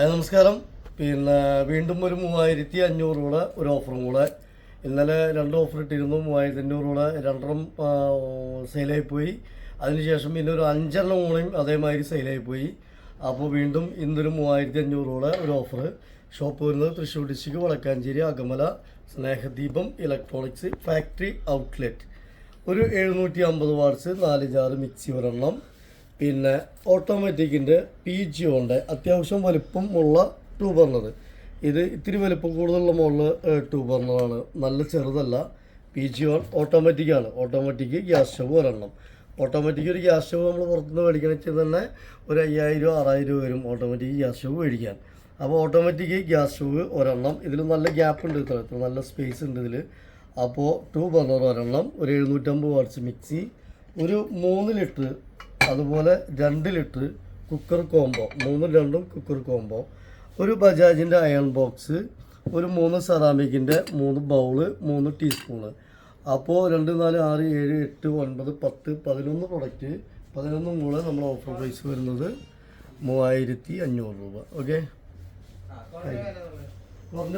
നമസ്കാരം. പിന്നെ വീണ്ടും ഒരു മൂവായിരത്തി അഞ്ഞൂറ് കൂടെ ഒരു ഓഫറും കൂടെ. ഇന്നലെ രണ്ട് ഓഫർ ഇട്ടിരുന്നു മൂവായിരത്തി അഞ്ഞൂറ് കൂടെ രണ്ടെണ്ണം സെയിലായി പോയി അതിനുശേഷം പിന്നെ ഒരു അഞ്ചെണ്ണം കൂടെയും അതേമാതിരി സെയിലായി പോയി അപ്പോൾ വീണ്ടും ഇന്നൊരു മൂവായിരത്തി അഞ്ഞൂറ് കൂടെ ഒരു ഓഫർ. ഷോപ്പ് വരുന്നത് Thrissur district Vadakkanchery Akamala Snehadeepam electronics factory outlet. ഒരു എഴുന്നൂറ്റി അമ്പത് വാട്ട്സ് നാല് ജാറ് മിക്സി ഒരെണ്ണം. പിന്നെ ഓട്ടോമാറ്റിക്കിന്റെ പി ജി ഉണ്ട് അത്യാവശ്യം വലിപ്പമുള്ള ടൂ ബർണർ ഇത് ഇത്തിരി വലിപ്പം കൂടുതലുള്ള മോളിൽ ടൂ ബർണറാണ് നല്ല ചെറുതല്ല. പി ജി ഓൺ ഓട്ടോമാറ്റിക്കാണ്. ഓട്ടോമാറ്റിക് ഗ്യാസ് സ്റ്റവ് ഒരെണ്ണം. ഓട്ടോമാറ്റിക് ഒരു ഗ്യാസ് സ്റ്റവ് നമ്മൾ പുറത്തുനിന്ന് മേടിക്കണ വെച്ചാൽ തന്നെ ഒരു അയ്യായിരം ആറായിരം വരും ഓട്ടോമാറ്റിക് ഗ്യാസ് സ്റ്റവ് മേടിക്കാൻ. അപ്പോൾ ഓട്ടോമാറ്റിക് ഗ്യാസ് സ്റ്റവ് ഒരെണ്ണം. ഇതിൽ നല്ല ഗ്യാപ്പ് ഉണ്ട് ഇത്ര നല്ല സ്പേസ് ഉണ്ട് ഇതിൽ. അപ്പോൾ ടൂ ബർണർ ഒരെണ്ണം ഒരു എഴുന്നൂറ്റമ്പത് വാട്ട്സ് മിക്സി ഒരു മൂന്ന് ലിറ്റർ അതുപോലെ രണ്ട് ലിറ്റർ കുക്കർ കോംബോ മൂന്നും രണ്ടും കുക്കർ കോംബോ ഒരു ബജാജിന്റെ അയൺ ബോക്സ് ഒരു മൂന്ന് സെറാമിക്കിന്റെ മൂന്ന് ബൗൾ മൂന്ന് ടീസ്പൂണ് അപ്പോൾ രണ്ട് നാല് ആറ് ഏഴ് എട്ട് ഒൻപത് പത്ത് പതിനൊന്ന് പ്രൊഡക്റ്റ് പതിനൊന്നും കൂടെ നമ്മൾ ഓഫർ പ്രൈസ് വരുന്നത് മൂവായിരത്തി അഞ്ഞൂറ് രൂപ. ഓക്കെ കുറഞ്ഞ